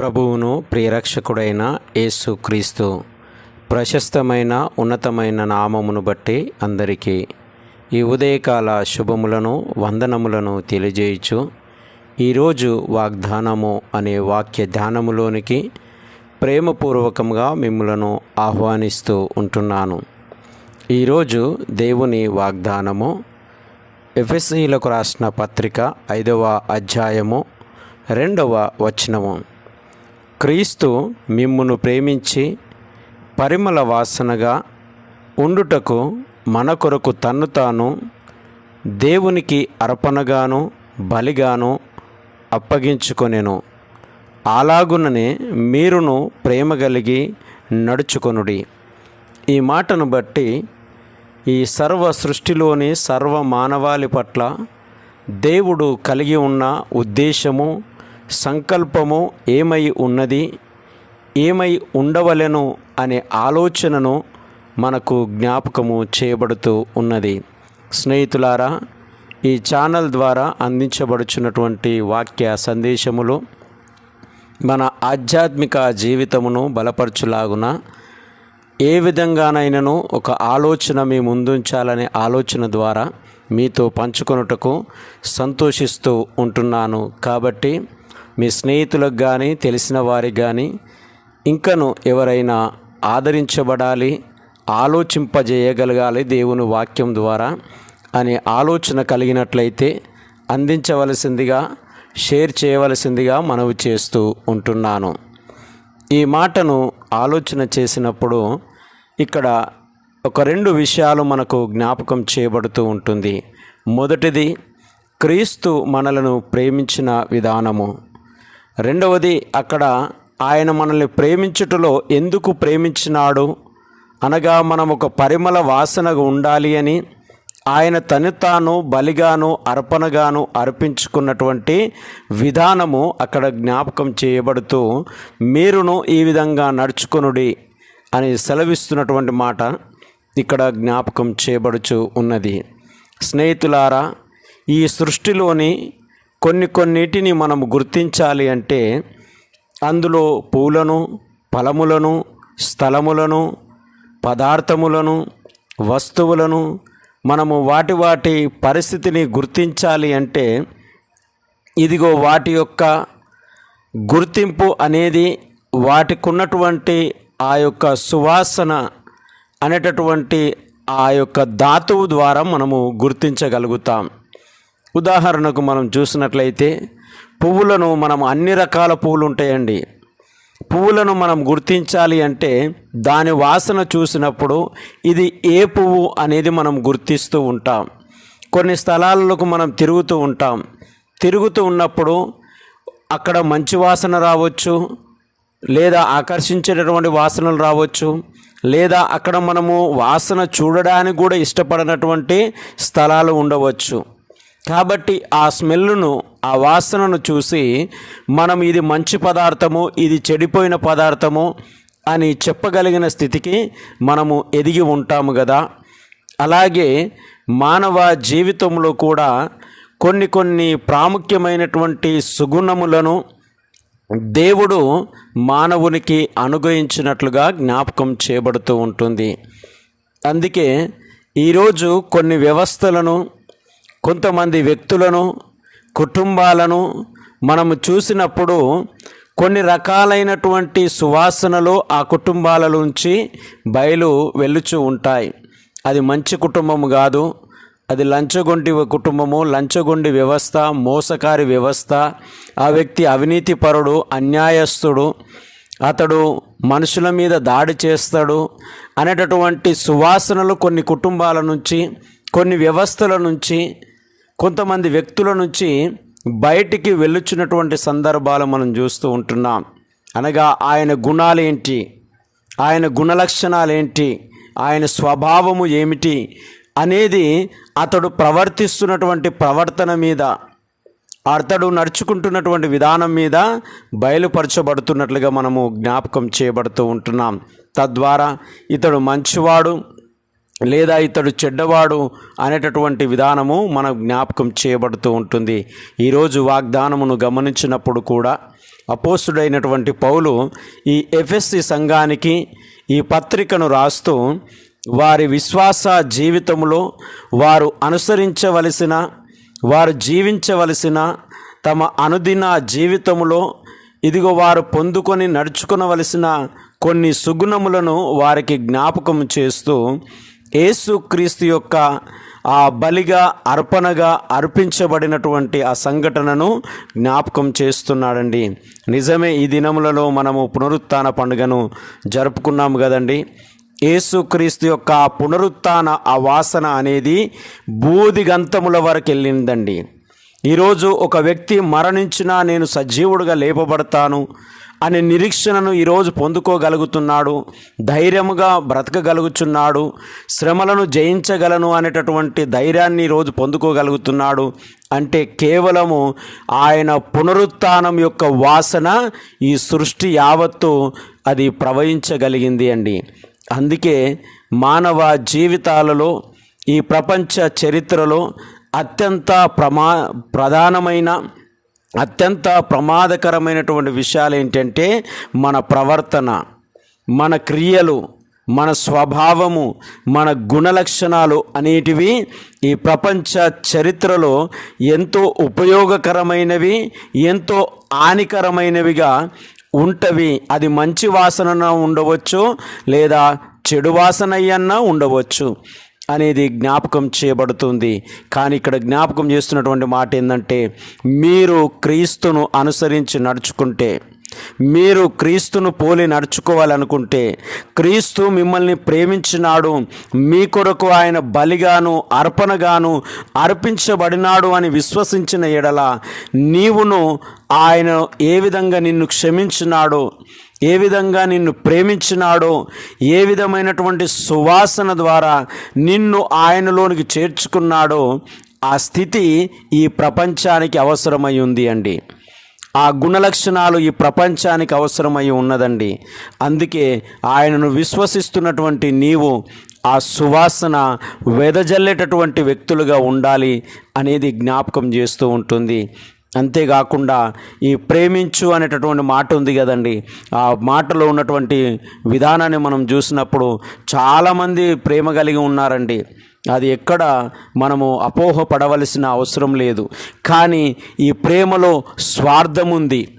ప్రభువును ప్రియరక్షకుడైన యేసుక్రీస్తు ప్రశస్తమైన ఉన్నతమైన నామమును బట్టి అందరికీ ఈ ఉదయకాల శుభములను వందనములను తెలియజేయచ్చు ఈరోజు వాగ్దానము అనే వాక్య ధ్యానములోనికి ప్రేమపూర్వకంగా మిమ్మలను ఆహ్వానిస్తూ ఉంటున్నాను. ఈరోజు దేవుని వాగ్దానము ఎఫ్ఎస్సీలకు రాసిన పత్రిక ఐదవ అధ్యాయము రెండవ వచనము. క్రీస్తు మిమ్మును ప్రేమించి పరిమళ వాసనగా ఉండుటకు మన కొరకు తన్ను తాను దేవునికి అర్పణగాను బలిగాను అప్పగించుకొనెను. అలాగుననే మీరును ప్రేమ కలిగి నడుచుకొనుడి. ఈ మాటను బట్టి ఈ సర్వ సృష్టిలోని సర్వ మానవాళి పట్ల దేవుడు కలిగి ఉన్న ఉద్దేశము సంకల్పము ఏమై ఉన్నది? ఏమై ఉండవలెను అనే ఆలోచనను మనకు జ్ఞాపకము చేయబడుతూ ఉన్నది. స్నేహితులారా ఈ ఛానల్ ద్వారా అందించబడుచున్నటువంటి వాక్య సందేశములు మన ఆధ్యాత్మిక జీవితమును బలపరచులాగున ఏ విధంగానైనాను ఒక ఆలోచన మీ ముందుంచాలనే ఆలోచన ద్వారా మీతో పంచుకొనుటకు సంతోషిస్తూ ఉంటున్నాను. కాబట్టి మీ స్నేహితులకు కానీ తెలిసిన వారికి కానీ ఇంకను ఎవరైనా ఆదరించబడాలి ఆలోచింపజేయగలగాలి దేవుని వాక్యం ద్వారా అనే ఆలోచన కలిగినట్లయితే అందించవలసిందిగా షేర్ చేయవలసిందిగా మనవి చేస్తూ ఉంటున్నాను. ఈ మాటను ఆలోచన చేసినప్పుడు ఇక్కడ ఒక రెండు విషయాలు మనకు జ్ఞాపకం చేయబడుతూ ఉంటుంది. మొదటిది క్రీస్తు మనలను ప్రేమించిన విధానము. రెండవది అక్కడ ఆయన మనల్ని ప్రేమించుటలో ఎందుకు ప్రేమించినాడు? అనగా మనం ఒక పరిమళ వాసనగా ఉండాలి అని ఆయన తను తాను బలిగాను అర్పణగాను అర్పించుకున్నటువంటి విధానము అక్కడ జ్ఞాపకం చేయబడుతూ మీరును ఈ విధంగా నడుచుకొనుడి అని సెలవిస్తున్నటువంటి మాట ఇక్కడ జ్ఞాపకం చేయబడుచు ఉన్నది. స్నేహితులారా ఈ సృష్టిలోని కొన్ని కొన్నిటిని మనం గుర్తించాలి అంటే అందులో పూలను ఫలములను స్థలములను పదార్థములను వస్తువులను మనము వాటి వాటి పరిస్థితిని గుర్తించాలి అంటే ఇదిగో వాటి యొక్క గుర్తింపు అనేది వాటికున్నటువంటి ఆ యొక్క సువాసన అనేటటువంటి ఆ యొక్క ధాతువు ద్వారా మనము గుర్తించగలుగుతాం. ఉదాహరణకు మనం చూసినట్లయితే పువ్వులను మనం అన్ని రకాల పువ్వులు ఉంటాయండి. పువ్వులను మనం గుర్తించాలి అంటే దాని వాసన చూసినప్పుడు ఇది ఏ పువ్వు అనేది మనం గుర్తిస్తూ ఉంటాం. కొన్ని స్థలాలకు మనం తిరుగుతూ ఉంటాం. తిరుగుతూ ఉన్నప్పుడు అక్కడ మంచి వాసన రావచ్చు లేదా ఆకర్షించేటటువంటి వాసనలు రావచ్చు లేదా అక్కడ మనము వాసన చూడడానికి కూడా ఇష్టపడినటువంటి స్థలాలు ఉండవచ్చు. కాబట్టి ఆ స్మెల్ను ఆ వాసనను చూసి మనం ఇది మంచి పదార్థము ఇది చెడిపోయిన పదార్థము అని చెప్పగలిగిన స్థితికి మనము ఎదిగి ఉంటాము కదా అలాగే మానవ జీవితంలో కూడా కొన్ని కొన్ని ప్రాముఖ్యమైనటువంటి సుగుణములను దేవుడు మానవునికి అనుగ్రహించినట్లుగా జ్ఞాపకం చేయబడుతూ ఉంటుంది. అందుకే ఈరోజు కొన్ని వ్యవస్థలను కొంతమంది వ్యక్తులను కుటుంబాలను మనము చూసినప్పుడు కొన్ని రకాలైనటువంటి సువాసనలు ఆ కుటుంబాల నుంచి బయలు వెళ్ళుచూ ఉంటాయి. అది మంచి కుటుంబం కాదు. అది లంచగొండి కుటుంబము లంచగొండి వ్యవస్థ మోసకారి వ్యవస్థ. ఆ వ్యక్తి అవినీతిపరుడు అన్యాయస్తుడు. అతడు మనుషుల మీద దాడి చేస్తాడు అనేటటువంటి సువాసనలు కొన్ని కుటుంబాల నుంచి కొన్ని వ్యవస్థల నుంచి కొంతమంది వ్యక్తుల నుంచి బయటికి వెళ్ళుచున్నటువంటి సందర్భాలు మనం చూస్తూ ఉంటున్నాం. అనగా ఆయన గుణాలు ఏంటి? ఆయన గుణలక్షణాలు ఏంటి? ఆయన స్వభావము ఏమిటి? అనేది అతడు ప్రవర్తిస్తున్నటువంటి ప్రవర్తన మీద అతడు నడుచుకుంటున్నటువంటి విధానం మీద బయలుపరచబడుతున్నట్లుగా మనము జ్ఞాపకం చేయబడుతూ ఉంటున్నాం. తద్వారా ఇతడు మంచివాడు లేదా ఇతడు చెడ్డవాడు అనేటటువంటి విధానము మన జ్ఞాపకం చేయబడుతూ ఉంటుంది. ఈరోజు వాగ్దానమును గమనించినప్పుడు కూడా అపోస్తుడైనటువంటి పౌలు ఈ ఎఫ్ఎస్సి సంఘానికి ఈ పత్రికను రాస్తూ వారి విశ్వాస జీవితంలో వారు అనుసరించవలసిన వారు జీవించవలసిన తమ అనుదిన జీవితములో ఇదిగో వారు పొందుకొని నడుచుకునవలసిన కొన్ని సుగుణములను వారికి జ్ఞాపకం చేస్తూ యేసుక్రీస్తు యొక్క ఆ బలిగా అర్పణగా అర్పించబడినటువంటి ఆ సంఘటనను జ్ఞాపకం చేస్తున్నాడండి. నిజమే ఈ దినములలో మనము పునరుత్థాన పండుగను జరుపుకున్నాము కదండి. యేసుక్రీస్తు యొక్క ఆ పునరుత్థాన ఆ వాసన అనేది బూదిగంతముల వరకు వెళ్ళిందండి. ఈరోజు ఒక వ్యక్తి మరణించినా నేను సజీవుడుగా లేపబడతాను అనే నిరీక్షణను ఈరోజు పొందుకోగలుగుతున్నాడు ధైర్యముగా బ్రతకగలుగుతున్నాడు శ్రమలను జయించగలను అనేటటువంటి ధైర్యాన్ని ఈరోజు పొందుకోగలుగుతున్నాడు. అంటే కేవలము ఆయన పునరుత్నం యొక్క వాసన ఈ సృష్టి యావత్తు అది ప్రవహించగలిగింది అండి. అందుకే మానవ జీవితాలలో ఈ ప్రపంచ చరిత్రలో అత్యంత ప్రమా ప్రధానమైన అత్యంత ప్రమాదకరమైనటువంటి విషయాలు ఏంటంటే మన ప్రవర్తన మన క్రియలు మన స్వభావము మన గుణలక్షణాలు అనేటివి ఈ ప్రపంచ చరిత్రలో ఎంతో ఉపయోగకరమైనవి ఎంతో హానికరమైనవిగా ఉంటవి. అది మంచి వాసన ఉండవచ్చు లేదా చెడు వాసన అయ్యన్నా ఉండవచ్చు. అనేది జ్ఞాపకం చేయబడుతుంది. కానీ ఇక్కడ జ్ఞాపకం చేస్తున్నటువంటి మాట ఏంటంటే మీరు క్రీస్తును అనుసరించి నడుచుకుంటే మీరు క్రీస్తును పోలి నడుచుకోవాలనుకుంటే క్రీస్తు మిమ్మల్ని ప్రేమించినాడు మీ కొరకు ఆయన బలిగాను అర్పణగాను అర్పించబడినాడు అని విశ్వసించిన ఎడల నీవును ఆయన ఏ విధంగా నిన్ను క్షమించినాడు ఏ విధంగా నిన్ను ప్రేమించినాడో ఏ విధమైనటువంటి సువాసన ద్వారా నిన్ను ఆయనలోనికి చేర్చుకున్నాడో ఆ స్థితి ఈ ప్రపంచానికి అవసరమై ఉంది అండి. ఆ గుణలక్షణాలు ఈ ప్రపంచానికి అవసరమై ఉన్నదండి. అందుకే ఆయనను విశ్వసిస్తున్నటువంటి నీవు ఆ సువాసన వెదజల్లేటటువంటి వ్యక్తులుగా ఉండాలి అనేది జ్ఞాపకం చేస్తూ ఉంటుంది. అంతేకాకుండా ఈ ప్రేమించు అనేటటువంటి మాట ఉంది కదండి. ఆ మాటలో ఉన్నటువంటి విధానాన్ని మనం చూసినప్పుడు చాలామంది ప్రేమ కలిగి ఉన్నారండి. అది ఎక్కడ మనము అపోహ పడవలసిన అవసరం లేదు. కానీ ఈ ప్రేమలో స్వార్థం ఉంది.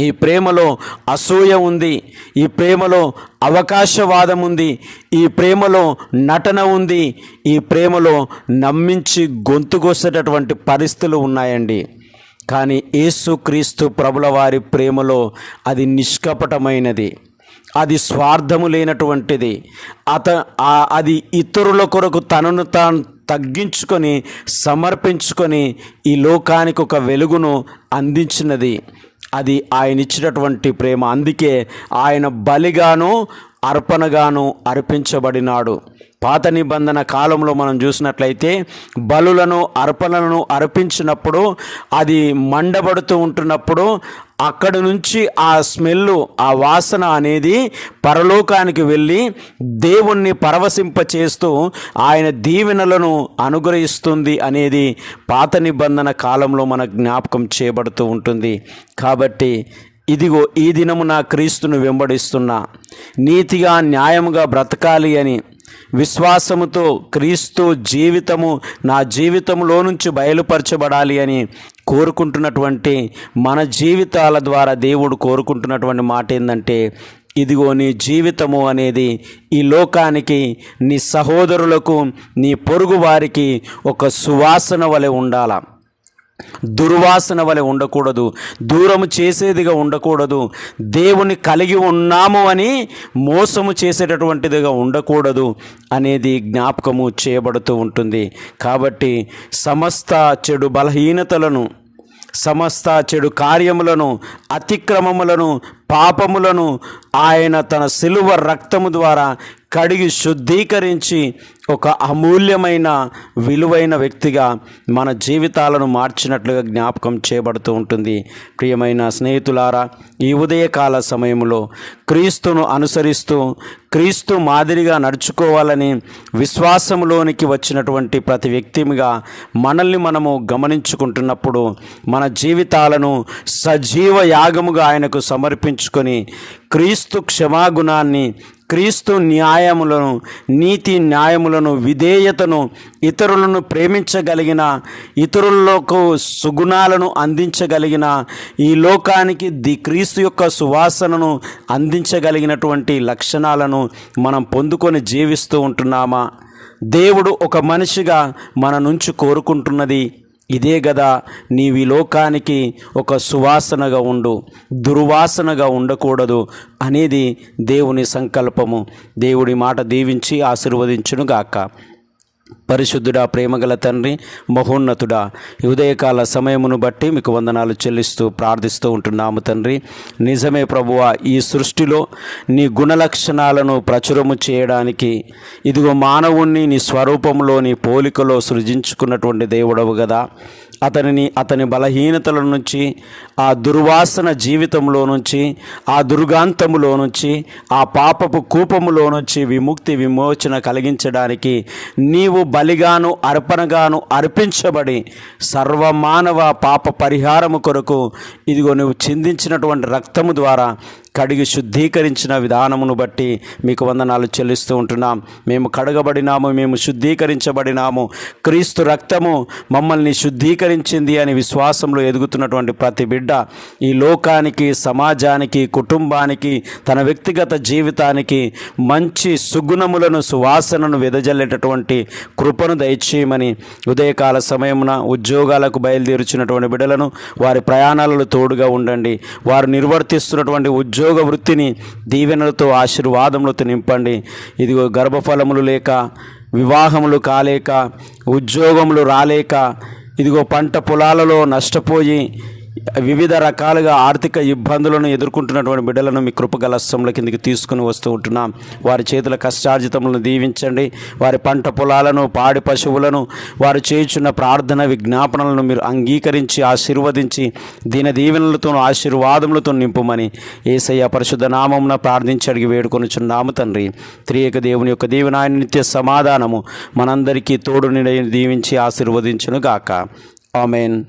ఈ ప్రేమలో అసూయ ఉంది. ఈ ప్రేమలో అవకాశవాదం ఉంది. ఈ ప్రేమలో నటన ఉంది. ఈ ప్రేమలో నమ్మించి గొంతుకొసేటటువంటి పరిస్థితులు ఉన్నాయండి. కానీ యేసుక్రీస్తు ప్రభుల వారి ప్రేమలో అది నిష్కపటమైనది. అది స్వార్థము లేనటువంటిది. అత అది ఇతరుల కొరకు తనను తాను తగ్గించుకొని సమర్పించుకొని ఈ లోకానికి ఒక వెలుగును అందించినది. అది ఆయన ఇచ్చినటువంటి ప్రేమ. అందుకే ఆయన బలిగాను అర్పణగాను అర్పించబడినాడు. పాత నిబంధన కాలంలో మనం చూసినట్లయితే బలులను అర్పణలను అర్పించినప్పుడు అది మండబడుతూ ఉంటున్నప్పుడు అక్కడి నుంచి ఆ స్మెల్ ఆ వాసన అనేది పరలోకానికి వెళ్ళి దేవుణ్ణి పరవశింప చేస్తూ ఆయన దీవెనలను అనుగ్రహిస్తుంది అనేది పాత నిబంధన కాలంలో మన జ్ఞాపకం చేయబడుతూ ఉంటుంది. కాబట్టి ఇదిగో ఈ దినము నా క్రీస్తును వెంబడిస్తున్నా. నీతిగా న్యాయముగా బ్రతకాలి అని విశ్వాసముతో క్రీస్తు జీవితము నా జీవితంలో నుంచి బయలుపరచబడాలి అని కోరుకుంటున్నటువంటి మన జీవితాల ద్వారా దేవుడు కోరుకుంటున్నటువంటి మాట ఏంటంటే ఇదిగో నీ జీవితము అనేది ఈ లోకానికి నీ సహోదరులకు నీ పొరుగు వారికి ఒక సువాసన వలె ఉండాలా? దుర్వాసన వలె ఉండకూడదు. దూరము చేసేదిగా ఉండకూడదు. దేవుని కలిగి ఉన్నాము అని మోసము చేసేటటువంటిదిగా ఉండకూడదు అనేది జ్ఞాపకము చేయబడుతూ ఉంటుంది. కాబట్టి సమస్త చెడు బలహీనతలను సమస్త చెడు కార్యములను అతిక్రమములను పాపములను ఆయన తన సిలువ రక్తము ద్వారా కడిగి శుద్ధీకరించి ఒక అమూల్యమైన విలువైన వ్యక్తిగా మన జీవితాలను మార్చినట్లుగా జ్ఞాపకం చేయబడుతూ ఉంటుంది. ప్రియమైన స్నేహితులారా ఈ ఉదయకాల సమయంలో క్రీస్తును అనుసరిస్తూ క్రీస్తు మాదిరిగా నడుచుకోవాలని విశ్వాసంలోనికి వచ్చినటువంటి ప్రతి వ్యక్తిగా మనల్ని మనము గమనించుకుంటున్నప్పుడు మన జీవితాలను సజీవ యాగముగా ఆయనకు ధరించుకొని క్రీస్తు క్షమాగుణాన్ని క్రీస్తు న్యాయములను నీతి న్యాయములను విధేయతను ఇతరులను ప్రేమించగలిగిన ఇతరులకు సుగుణాలను అందించగలిగిన ఈ లోకానికి ది క్రీస్తు యొక్క సువాసనను అందించగలిగినటువంటి లక్షణాలను మనం పొందుకొని జీవిస్తూ ఉంటున్నామా? దేవుడు ఒక మనిషిగా మన నుంచి కోరుకుంటున్నది ఇదే గదా నీవి లోకానికి ఒక సువాసనగా ఉండు దుర్వాసనగా ఉండకూడదు అనేది దేవుని సంకల్పము. దేవుడి మాట దీవించి ఆశీర్వదించునుగాక. పరిశుద్ధుడా ప్రేమగల తండ్రి మహోన్నతుడా. ఉదయకాల సమయమును బట్టి మీకు వందనాలు చెల్లిస్తూ ప్రార్థిస్తూ ఉంటున్నాము తండ్రి. నిజమే ప్రభువ ఈ సృష్టిలో నీ గుణలక్షణాలను ప్రచురము చేయడానికి ఇదిగో మానవుణ్ణి నీ స్వరూపంలో నీ పోలికలో సృజించుకున్నటువంటి దేవుడవు కదా అతనిని అతని బలహీనతల నుంచి ఆ దుర్వాసన జీవితంలో నుంచి ఆ దుర్గాంతములో నుంచి ఆ పాపపు కూపములో నుంచి విముక్తి విమోచన కలిగించడానికి నీవు బలిగాను అర్పణగాను అర్పించబడి సర్వమానవ పాప పరిహారము కొరకు ఇదిగో నువ్వు చిందించినటువంటి రక్తము ద్వారా కడిగి శుద్ధీకరించిన విధానమును బట్టి మీకు వందనాలు చెల్లిస్తూ ఉంటున్నాం. మేము కడగబడినాము మేము శుద్ధీకరించబడినాము. క్రీస్తు రక్తము మమ్మల్ని శుద్ధీకరించింది అని విశ్వాసంలో ఎదుగుతున్నటువంటి ప్రతి బిడ్డ ఈ లోకానికి సమాజానికి కుటుంబానికి తన వ్యక్తిగత జీవితానికి మంచి సుగుణములను సువాసనను వెదజల్లేటటువంటి కృపను దయచేయమని ఉదయకాల సమయమున ఉద్యోగాలకు బయలుదేరుచున్నటువంటి బిడ్డలను వారి ప్రయాణాలలో తోడుగా ఉండండి. వారు నిర్వర్తిస్తున్నటువంటి ఉద్యోగ ఉద్యోగ వృత్తిని దీవెనలతో ఆశీర్వాదములతో నింపండి. ఇదిగో గర్భఫలములు లేక వివాహములు కాలేక ఉద్యోగములు రాలేక ఇదిగో పంట పొలాలలో నష్టపోయి వివిధ రకాలుగా ఆర్థిక ఇబ్బందులను ఎదుర్కొంటున్నటువంటి బిడ్డలను మీ కృపగలస్వంల కిందకి తీసుకుని వస్తూ ఉంటున్నాం. వారి చేతుల కష్టార్జితములను దీవించండి. వారి పంట పొలాలను పాడి పశువులను వారు చేయుచున్న ప్రార్థన విజ్ఞాపనలను మీరు అంగీకరించి ఆశీర్వదించి దీన దీవెనలతో ఆశీర్వాదములతో నింపుమని ఏసయ్య పరిశుద్ధ నామమున ప్రార్థించి అడిగి వేడుకొనుచున్నాము తండ్రి. త్రియక దేవుని యొక్క దీవెన నిత్య సమాధానము మనందరికీ తోడు నిడ దీవించి ఆశీర్వదించును గాక ఆమెన్.